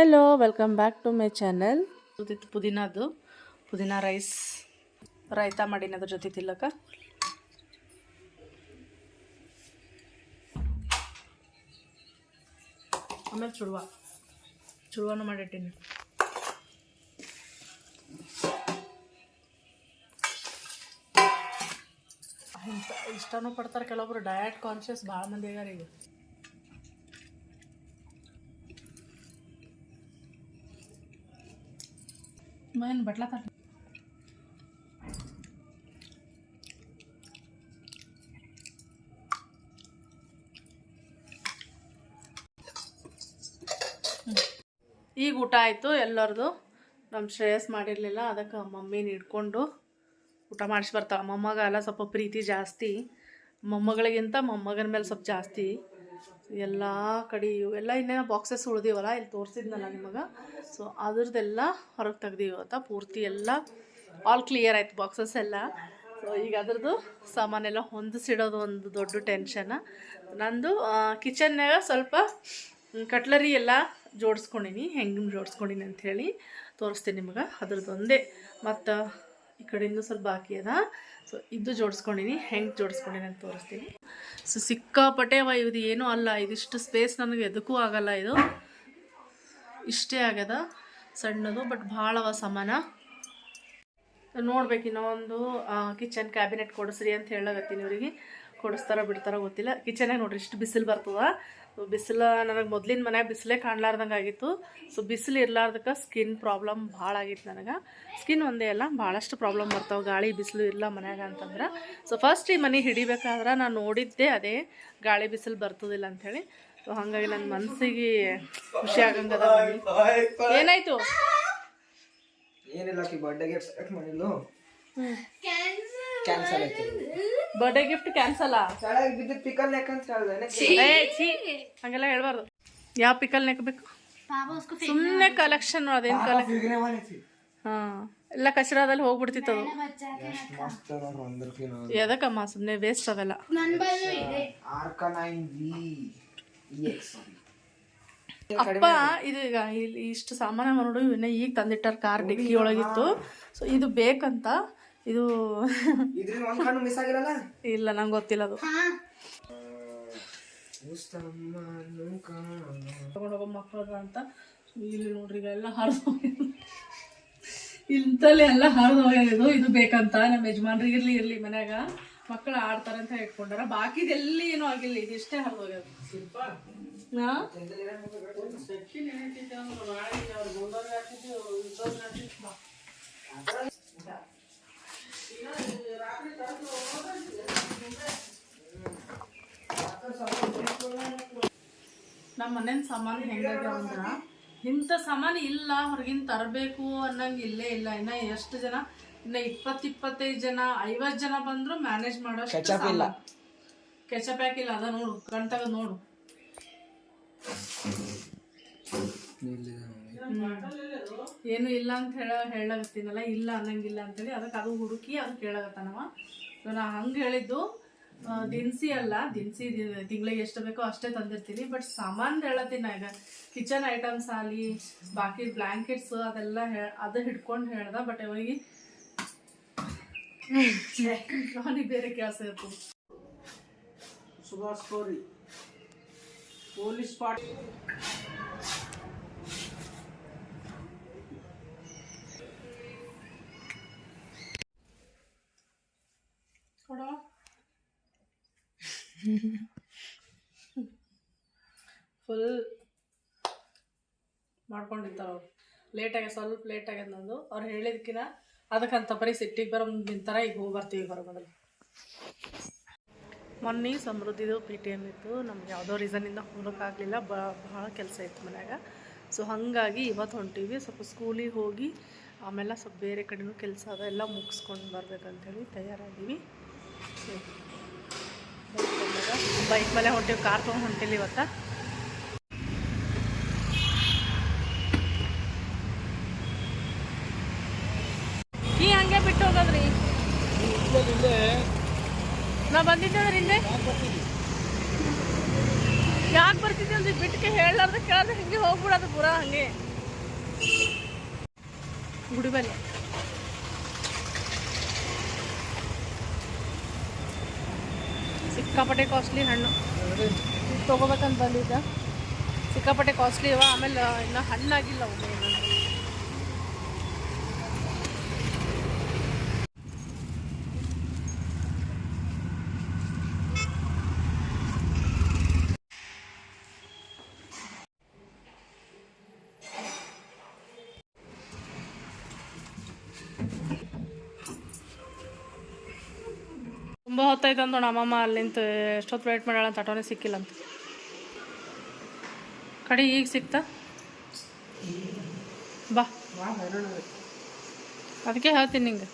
Hello welcome back to my channel ಉದಿತ್ತು ಪುದೀನದು ಪುದೀನ rice raita ಮಾಡೀನಿ ಅದ್ರ ಜೊತೆ ತಿಲ್ಲಕ ಆಮೇಲೆ ಚುಡುವ. ಚುಡುವನು ಮಾಡಿಟ್ಟೀನಿ. ಇಂಥ ಇಷ್ಟನೂ ಪಡ್ತಾರೆ ಕೆಲವೊಬ್ರು ಡಯಟ್ ಕಾನ್ಷಿಯಸ್ ಭಾಳ ಮಂದಿ ಈಗ. ಏನು ಬಟ್ಲತ್ತ ಈಗ ಊಟ ಆಯಿತು ಎಲ್ಲರದು. ನಮ್ಮ ಶ್ರೇಯಸ್ ಮಾಡಿರಲಿಲ್ಲ, ಅದಕ್ಕೆ ಮಮ್ಮಿನ ಹಿಡ್ಕೊಂಡು ಊಟ ಮಾಡಿಸಿ ಬರ್ತಾವೆ ಮೊಮ್ಮಗ ಎಲ್ಲ ಸ್ವಲ್ಪ ಪ್ರೀತಿ ಜಾಸ್ತಿ. ಮೊಮ್ಮಗಳಿಗಿಂತ ಮೊಮ್ಮಗನ ಮೇಲೆ ಸ್ವಲ್ಪ ಜಾಸ್ತಿ ಎಲ್ಲ ಕಡೆ ಇವೆಲ್ಲ ಇನ್ನೇನೋ ಬಾಕ್ಸಸ್ ಉಳ್ದೀವಲ್ಲ, ಇಲ್ಲಿ ತೋರಿಸಿದ್ನಲ್ಲ ನಿಮಗೆ. ಸೊ ಅದ್ರದ್ದೆಲ್ಲ ಹೊರಗೆ ತೆಗ್ದೀವಿ ಇವತ್ತ. ಪೂರ್ತಿ ಎಲ್ಲ ಆಲ್ ಕ್ಲಿಯರ್ ಆಯ್ತು ಬಾಕ್ಸಸ್ ಎಲ್ಲ. ಸೊ ಈಗ ಅದ್ರದ್ದು ಸಾಮಾನೆಲ್ಲ ಹೊಂದಿಸಿಡೋದು ಒಂದು ದೊಡ್ಡ ಟೆನ್ಷನ್ ನಂದು ಕಿಚನ್ನಾಗ ಸ್ವಲ್ಪ ಕಟ್ಲರಿ ಎಲ್ಲ ಜೋಡಿಸ್ಕೊಂಡೀನಿ, ಹೆಂಗೆ ಜೋಡಿಸ್ಕೊಂಡೀನಿ ಅಂಥೇಳಿ ತೋರಿಸ್ತೀನಿ ನಿಮಗೆ. ಅದ್ರದ್ದು ಒಂದೇ ಮತ್ತು ಈ ಕಡೆಯಿಂದ ಸ್ವಲ್ಪ ಬಾಕಿ ಅದ. ಸೊ ಇದು ಜೋಡಿಸ್ಕೊಂಡಿನಿ, ಹೆಂಗೆ ಜೋಡಿಸ್ಕೊಂಡಿನಿ ಅಂತ ತೋರಿಸ್ತೀನಿ. ಸೊ ಸಿಕ್ಕಾಪಟ್ಟೆ ಅವ ಇದು ಏನೂ ಅಲ್ಲ, ಇದಿಷ್ಟು ಸ್ಪೇಸ್ ನನಗೆ ಎದಕ್ಕೂ ಆಗಲ್ಲ ಇದು. ಇಷ್ಟೇ ಆಗ್ಯದ, ಸಣ್ಣದು ಬಟ್ ಭಾಳ ಅವ ಸಮಾನ. ನೋಡ್ಬೇಕು ಇನ್ನೊಂದು ಕಿಚನ್ ಕ್ಯಾಬಿನೆಟ್ ಕೊಡಿಸ್ರಿ ಅಂತ ಹೇಳಕತ್ತೀನಿ ಇವರಿಗೆ. ಕೊಡಿಸ್ತಾರ ಬಿಡ್ತಾರ ಗೊತ್ತಿಲ್ಲ. ಕಿಚನ್ ನೋಡ್ರಿ ಇಷ್ಟು ಬಿಸಿಲು ಬರ್ತದ. ಬಿಸಿಲು ನನಗೆ ಮೊದ್ಲಿನ ಮನೆಯಾಗ ಬಿಸಿಲೇ ಕಾಣ್ಲಾರ್ದಂಗೆ ಆಗಿತ್ತು. ಸೊ ಬಿಸಿಲು ಇರ್ಲಾರ್ದಕ್ಕೆ ಸ್ಕಿನ್ ಪ್ರಾಬ್ಲಮ್ ಭಾಳ ಆಗಿತ್ತು ನನಗೆ. ಸ್ಕಿನ್ ಒಂದೇ ಅಲ್ಲ ಭಾಳಷ್ಟು ಪ್ರಾಬ್ಲಮ್ ಬರ್ತಾವೆ. ಗಾಳಿ ಬಿಸಿಲು ಇಲ್ಲ ಮನ್ಯಾಗ ಅಂತಂದ್ರೆ. ಸೊ ಫಸ್ಟ್ ಈ ಮನೆ ಹಿಡಿಬೇಕಾದ್ರೆ ನಾನು ನೋಡಿದ್ದೆ ಅದೇ ಗಾಳಿ ಬಿಸಿಲು ಬರ್ತದಿಲ್ಲ ಅಂಥೇಳಿ ಸೊ ಹಾಗಾಗಿ ನನ್ನ ಮನಸ್ಸಿಗೆ ಖುಷಿ ಆಗಂಗದ ಮನೆ. ಏನಾಯ್ತು? ಏನಿಲ್ಲ ಕ್ಯಾನ್ಸಲ್ ಆಯ್ತು. ಬರ್ಡೇ ಗಿಫ್ಟ್ ಕ್ಯಾನ್ಸಲ್ ಕೆಳಗೆ ಬಿದ್ದು ಪಿಕಲ್ ಯಾಕಂತ ಹೇಳ್ದೆ. ಏ ಛೀ. ಹಂಗೆಲ್ಲ ಹೇಳ್ಬಾರ್ದು. ಯಾವ ಪಿಕಲ್ ನೆಕ್ಬೇಕು ಸುಮ್ಮನೆ ಕಲೆಕ್ಷನ್ ಅದೇನು ಕಲೆಕ್ಷನ್ ಹಾಂ. ಎಲ್ಲ ಕಚರಾದಲ್ಲಿ ಹೋಗ್ಬಿಡ್ತಿತ್ತು ಅದು. ಎದಕ್ಕಮ್ಮ ಸುಮ್ಮನೆ ವೇಸ್ಟ್ ಅವೆಲ್ಲ ವಿ ಎಕ್ಸ್ ಅಪ್ಪ ಇದು ಈಗ ಇಲ್ಲಿ ಇಷ್ಟು ಸಾಮಾನ್ಯ ನೋಡು ಇವನ್ನ ಈಗ ತಂದಿಟ್ಟಾರ ಕಾರ್ ಡಿಕ್ಕಿ ಒಳಗಿತ್ತು. ಸೊ ಇದು ಬೇಕಂತ ಇದು ಇಲ್ಲ ನಂಗೆ ಗೊತ್ತಿಲ್ಲ ಅದು. ಮಕ್ಕಳು ಅಂತ ಇಲ್ಲಿ ನೋಡ್ರಿ ಈಗ ಎಲ್ಲ ಹರಿದು ಇಂತಲ್ಲಿ ಎಲ್ಲ ಹರಿದು ಹೋಗಿದ್ದು ಇದು ಬೇಕಂತ ನಮ್ಮ ಯಜಮಾನ್ರಿಗೆ ಇರ್ಲಿ ಇರ್ಲಿ ಮನ್ಯಾಗ. ಮಕ್ಕಳು ಆಡ್ತಾರೆ ಅಂತ ಇಟ್ಕೊಂಡಾರ ಬಾಕಿದೆಲ್ಲಿ ಏನೂ ಆಗಿಲ್ಲ. ಇದಿಷ್ಟೇ ಹರಿದು ಹೋಗ್ಯದು. ಹಾ? ಮನೇನ ಸಾಮಾನ್ ಹೆಂಗಾಗ್ಯಾವ ಅಂದ್ರ ಇಂಥ ಸಾಮಾನ್ ಇಲ್ಲ ಹೊರಗಿನ ತರಬೇಕು ಅನ್ನಂಗೆ ಇಲ್ಲೇ ಇಲ್ಲ. ಇನ್ನ ಎಷ್ಟು ಜನ ಇನ್ನ ಇಪ್ಪತ್ತು ಇಪ್ಪತ್ತೈದು ಜನ ಐವತ್ತು ಜನ ಬಂದ್ರು ಮ್ಯಾನೇಜ್ ಮಾಡೋಷ್ಟು ಇಲ್ಲ. ಕೆಚಪ್ ಹಾಕಿಲ್ಲ ಅದ ನೋಡು ಕಣ್ತಾಗ ನೋಡು. ಏನು ಇಲ್ಲ ಅಂತ ಹೇಳ ಹೇಳಕತ್ತೀನಲ್ಲ ಇಲ್ಲ ಅನ್ನಂಗಿಲ್ಲ ಅಂತೇಳಿ ಅದಕ್ಕೆ ಅದು ಹುಡುಕಿ ಅದು ಕೇಳಕತ್ತಾನವ. ಸೊ ನಾ ಹಂಗೆ ಹೇಳಿದ್ದು ದಿನಸಿ ಅಲ್ಲ, ದಿನಸಿ ತಿಂಗಳಿಗೆ ಎಷ್ಟು ಬೇಕೋ ಅಷ್ಟೇ ತಂದಿರ್ತೀನಿ. ಬಟ್ ಸಾಮಾನು ಹೇಳತ್ತೀನಿ ಈಗ. ಕಿಚನ್ ಐಟಮ್ಸ್ ಆಗಲಿ, ಬಾಕಿ ಬ್ಲ್ಯಾಂಕೆಟ್ಸ್ ಅದೆಲ್ಲ ಅದು ಹಿಡ್ಕೊಂಡು ಹೇಳ್ದ ಬಟ್ ಇವಾಗಿ ನಾನು ಬೇರೆ ಕೆಲಸ ಇತ್ತು. ಸುಭಾಷ್ ಪೊಲೀಸ್ ಪಾಟ್ ಕೊಡೋ ಫುಲ್ ಮಾಡ್ಕೊಂಡಿರ್ತಾರ ಅವ್ರು. ಲೇಟಾಗಿ ಸ್ವಲ್ಪ ಲೇಟ್ ಆಗ್ಯದ ನಂದು ಅವ್ರು ಹೇಳಿದ್ಕಿನ ಅದಕ್ಕಂತ ಬರೀ ಸಿಟ್ಟಿಗೆ ಬರೋ ನಿಂತಾರ ಈಗ ಹೋಗಿ ಬರ್ತೀವಿ ಹೊರ ಮೊದಲು. ಮೊನ್ನೆ ಸಮೃದ್ಧಿದು ಪಿ ಟಿ ಎಂ ಇತ್ತು. ನಮ್ಗೆ ಯಾವುದೋ ರೀಸನಿಂದ ಹೋಗೋಕ್ಕಾಗಲಿಲ್ಲ ಭಾಳ ಕೆಲಸ ಇತ್ತು ಮನ್ಯಾಗ. ಸೊ ಹಾಗಾಗಿ ಇವತ್ತು ಹೊಂಟೀವಿ. ಸ್ವಲ್ಪ ಸ್ಕೂಲಿಗೆ ಹೋಗಿ ಆಮೇಲೆ ಸ್ವಲ್ಪ ಬೇರೆ ಕಡೆನೂ ಕೆಲಸ ಅದ. ಎಲ್ಲ ಮುಗಿಸ್ಕೊಂಡು ಬರ್ಬೇಕಂತೇಳಿ ತಯಾರಾಗೀವಿ ಬೈಕ್ ಮೇಲೆ ಹೊಂಟೀವಿ. ಕಾರ್ ತೊಗೊಂಡು ಹೊಂಟಿಲ್ಲ ಇವತ್ತ. ಬಿಟ್ಟು ಹೋಗೋದ್ರಿ? ನಾ ಬಂದಿದ್ದೆ ಹಿಂದೆ ಯಾಕೆ ಬರ್ತಿದ್ದೆ ಅಂದ್ರೆ ಬಿಟ್ಕೆ ಹೇಳಾರ್ದ ಕೇಳಾರ್ದ ಹಿಂಗೆ ಹೋಗ್ಬಿಡೋದು ಪೂರಾ ಹಂಗೆ. ಗುಡಿಬಲ್ಲಿ ಸಿಕ್ಕಾಪಟ್ಟೆ ಕಾಸ್ಟ್ಲಿ ಹಣ್ಣು. ತೊಗೋಬೇಕಂತ ಬಂದಿದ್ದ. ಸಿಕ್ಕಾಪಟ್ಟೆ ಕಾಸ್ಟ್ಲಿ ಇವ ಆಮೇಲೆ ಇನ್ನೂ ಹಣ್ಣಾಗಿಲ್ಲ ಅವು ತುಂಬ ಹೊತ್ತಾಯ್ತು ಅಂತ ನಮ್ಮಮ್ಮ ಅಲ್ಲಿಂತ ಎಷ್ಟೊತ್ತು ವೇಟ್ ಮಾಡ್ಯಾಳ ಅಂತ ಆಟೋನೇ ಸಿಕ್ಕಿಲ್ಲ ಅಂತ. ಕಡೆ ಈಗ ಸಿಕ್ತಾ? ಬಾ. ಅದಕ್ಕೆ ಹೇಳ್ತೀನಿ ನಿಂಗೆ.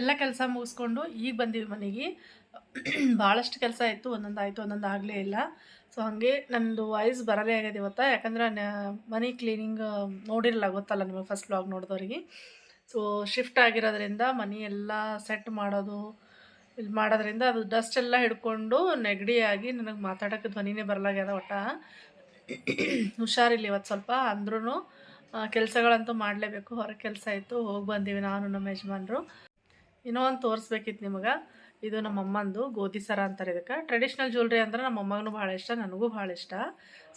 ಎಲ್ಲ ಕೆಲಸ ಮುಗಿಸ್ಕೊಂಡು ಈಗ ಬಂದೀವಿ ಮನೆಗೆ. ಭಾಳಷ್ಟು ಕೆಲಸ ಆಯಿತು ಒಂದೊಂದು ಆಯಿತು, ಒಂದೊಂದು ಆಗಲೇ ಇಲ್ಲ. ಸೊ ಹಾಗೆ ನನ್ನದು ವಾಯ್ಸ್ ಬರಲೇ ಆಗ್ಯದ ಇವತ್ತು. ಯಾಕಂದ್ರೆ ಮನೆ ಕ್ಲೀನಿಂಗ್ ನೋಡಿರಲ್ಲ ಗೊತ್ತಲ್ಲ ನಿಮಗೆ ಫಸ್ಟ್ ಬ್ಲಾಗ್ ನೋಡಿದವ್ರಿಗೆ. ಸೊ ಶಿಫ್ಟ್ ಆಗಿರೋದ್ರಿಂದ ಮನೆಯೆಲ್ಲ ಸೆಟ್ ಮಾಡೋದು ಇಲ್ಲಿ ಮಾಡೋದ್ರಿಂದ ಅದು ಡಸ್ಟ್ ಎಲ್ಲ ಹಿಡ್ಕೊಂಡು ನೆಗಡಿಯಾಗಿ ನನಗೆ ಮಾತಾಡೋಕ್ಕೆ ಧ್ವನಿನೇ ಬರಲಾಗ್ಯದ ಒಟ್ಟ. ಹುಷಾರಿಲ್ಲ ಇವತ್ತು ಸ್ವಲ್ಪ. ಅಂದ್ರೂ ಕೆಲಸಗಳಂತೂ ಮಾಡಲೇಬೇಕು. ಹೊರಗೆ ಕೆಲಸ ಇತ್ತು. ಹೋಗಿ ಬಂದೀವಿ ನಾನು, ನಮ್ಮ ಯಜಮಾನರು. ಇನ್ನೂ ಒಂದು ತೋರಿಸ್ಬೇಕಿತ್ತು ನಿಮಗೆ. ಇದು ನಮ್ಮ ಅಮ್ಮಂದು ಗೋಧಿ ಸರ ಅಂತಾರೆ ಇದಕ್ಕೆ. ಟ್ರೆಡಿಷ್ನಲ್ ಜ್ಯುವೆಲ್ರಿ ಅಂದ್ರೆ ನಮ್ಮ ಅಮ್ಮಗೂ ಭಾಳ ಇಷ್ಟ, ನನಗೂ ಭಾಳ ಇಷ್ಟ.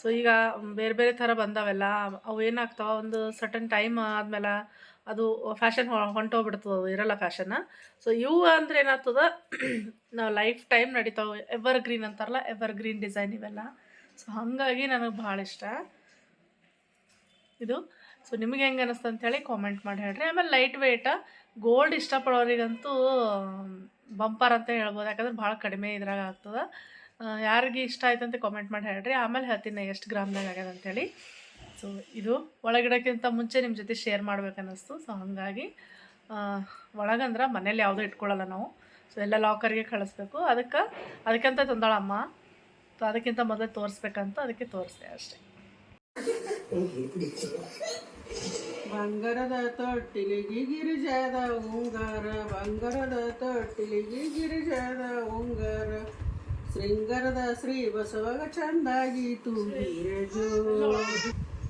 ಸೊ ಈಗ ಬೇರೆ ಬೇರೆ ಥರ ಬಂದವೆಲ್ಲ. ಅವು ಏನಾಗ್ತಾವ? ಒಂದು ಸಟನ್ ಟೈಮ್ ಆದಮೇಲೆ ಅದು ಫ್ಯಾಷನ್ ಹೊಂಟೋಗ್ಬಿಡ್ತದೆ, ಅದು ಇರಲ್ಲ ಫ್ಯಾಷನ್ ಸೊ ಇವು ಅಂದ್ರೆ ಏನಾಗ್ತದ, ನಾವು ಲೈಫ್ ಟೈಮ್ ನಡೀತಾವೆ ಎವರ್ ಗ್ರೀನ್ ಅಂತಾರಲ್ಲ ಎವರ್ ಗ್ರೀನ್ ಡಿಸೈನ್ ಇವೆಲ್ಲ. ಸೊ ಹಾಗಾಗಿ ನನಗೆ ಭಾಳ ಇಷ್ಟ. ಇದು. ಸೊ ನಿಮಗೆ ಹೆಂಗೆ ಅನಿಸ್ತು ಅಂತೇಳಿ ಕಾಮೆಂಟ್ ಮಾಡಿ ಹೇಳ್ರಿ. ಆಮೇಲೆ ಲೈಟ್ ವೆಯ್ಟ ಗೋಲ್ಡ್ ಇಷ್ಟಪಡೋರಿಗಂತೂ, ಬಂಪರ್ ಅಂತ ಹೇಳ್ಬೋದು. ಯಾಕಂದ್ರೆ ಭಾಳ ಕಡಿಮೆ ಇದ್ರಾಗ ಆಗ್ತದೆ. ಯಾರಿಗೆ ಇಷ್ಟ ಆಯ್ತು ಅಂತ ಕಾಮೆಂಟ್ ಮಾಡಿ ಹೇಳ್ರಿ. ಆಮೇಲೆ ಹೇಳ್ತೀನಿ ಎಷ್ಟು ಗ್ರಾಮ್ದಾಗ ಆಗ್ಯದ ಅಂತೇಳಿ. ಸೊ ಇದು ಒಳಗಿಡೋಕ್ಕಿಂತ ಮುಂಚೆ ನಿಮ್ಮ ಜೊತೆ ಶೇರ್ ಮಾಡ್ಬೇಕನ್ನಿಸ್ತು. ಸೊ ಹಾಗಾಗಿ ಒಳಗಂದ್ರೆ ಮನೇಲಿ ಯಾವುದೂ ಇಟ್ಕೊಳ್ಳಲ್ಲ ನಾವು. ಸೊ ಎಲ್ಲ ಲಾಕರ್ಗೆ ಕಳಿಸ್ಬೇಕು. ಅದಕ್ಕೆ, ಅದಕ್ಕಂತ ತಂದಾಳಮ್ಮ ಸೊ ಅದಕ್ಕಿಂತ ಮೊದಲು ತೋರಿಸ್ಬೇಕಂತ ಅದಕ್ಕೆ ತೋರಿಸ್ದೆ ಅಷ್ಟೇ. ಬಂಗಾರದ ತೊಟ್ಟಿಲಿಗೆ ಗಿರಿಜಾದ ಉಂಗಾರ, ಬಂಗಾರದ ತೊಟ್ಟಿಲಿಗೆ ಗಿರಿಜಾದ ಉಂಗಾರ. ಶೃಂಗಾರದ ಶ್ರೀ ಬಸವಗ ಚಂದಾಗಿ ಗೀರೆಜೋ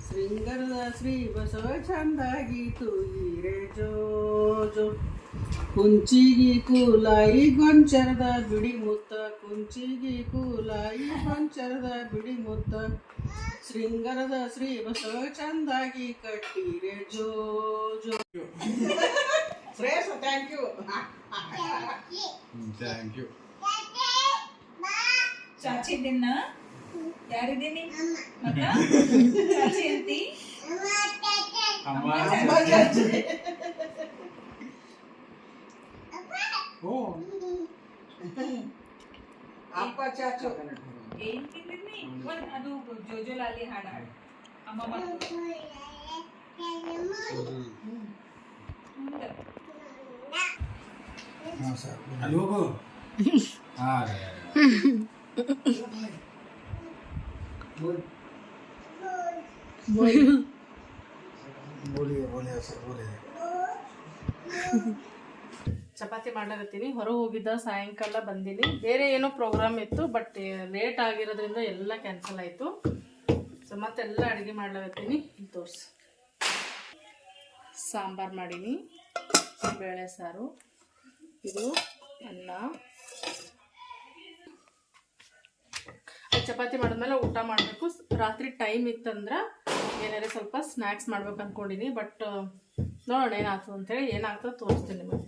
ಶೃಂಗಾರದ ಶ್ರೀ ಬಸವ ಚಂದಾಗೀತು ಜೋ ಕುಂಚಿಗಿ ಕೂಲಾಯಿ ಗೊಂಚರದ ಬಿಡಿ ಮುತ್ತ ಕುಂಚಿಗಿ ಕೂಲಾಯಿ ಗೊಂಚರದ ಬಿಡಿ ಮುತ್ತ ಶೃಂಗರದ ಶ್ರೀ ಬಸವ ಚಂದಾಗಿ ಕಟ್ಟಿರೆ ಜೋ ಜೋ Shreyas thank you thank you ಚಾಚಿ ದಿನ ಯಾರಿದ್ದೀನಿ ಮತ್ತ ಚಾಚಿ ಅಂತಿ ಅಮ್ಮ ಓ ಅಪ್ಪ ಚಾಚು ಏನ್ ತಿಂದಿದ್ನಿ ಒಂದ್ ಅದು ಜೋಜೋ ಲಾಲಿ ಹಾಡ ಹಾಡು ಅಮ್ಮ ಮತ್ತು ಮುಂದ ಹಾಂ ಸರ್ ಅಲ್ಲಿ ಹೋಗು ಹಾಂ ಚಪಾತಿ ಮಾಡಕತ್ತೀನಿ ಹೊರ ಹೋಗಿದ್ದ ಸಾಯಂಕಾಲ ಬಂದೀನಿ. ಬೇರೆ ಏನೋ ಪ್ರೋಗ್ರಾಮ್ ಇತ್ತು ಬಟ್ ಲೇಟ್ ಆಗಿರೋದ್ರಿಂದ ಎಲ್ಲ ಕ್ಯಾನ್ಸಲ್ ಆಯಿತು. ಸೊ ಮತ್ತೆಲ್ಲ ಅಡುಗೆ ಮಾಡ್ಲಾಗತ್ತೀನಿ ತೋರಿಸು. ಸಾಂಬಾರು ಮಾಡೀನಿ. ಬೇಳೆ ಸಾರು. ಇದು ಅನ್ನ. ಚಪಾತಿ ಮಾಡಿದ್ಮೇಲೆ ಊಟ ಮಾಡಬೇಕು. ರಾತ್ರಿ ಟೈಮ್ ಇತ್ತಂದ್ರೆ ಏನಾರ ಸ್ವಲ್ಪ ಸ್ನ್ಯಾಕ್ಸ್ ಮಾಡ್ಬೇಕು ಅಂದ್ಕೊಂಡಿನಿ ಬಟ್ ನೋಡೋಣ ಏನಾಗ್ತದೆ ಅಂತೇಳಿ ಏನಾಗ್ತದೆ ತೋರಿಸ್ತೀನಿ ನಿಮಗೆ.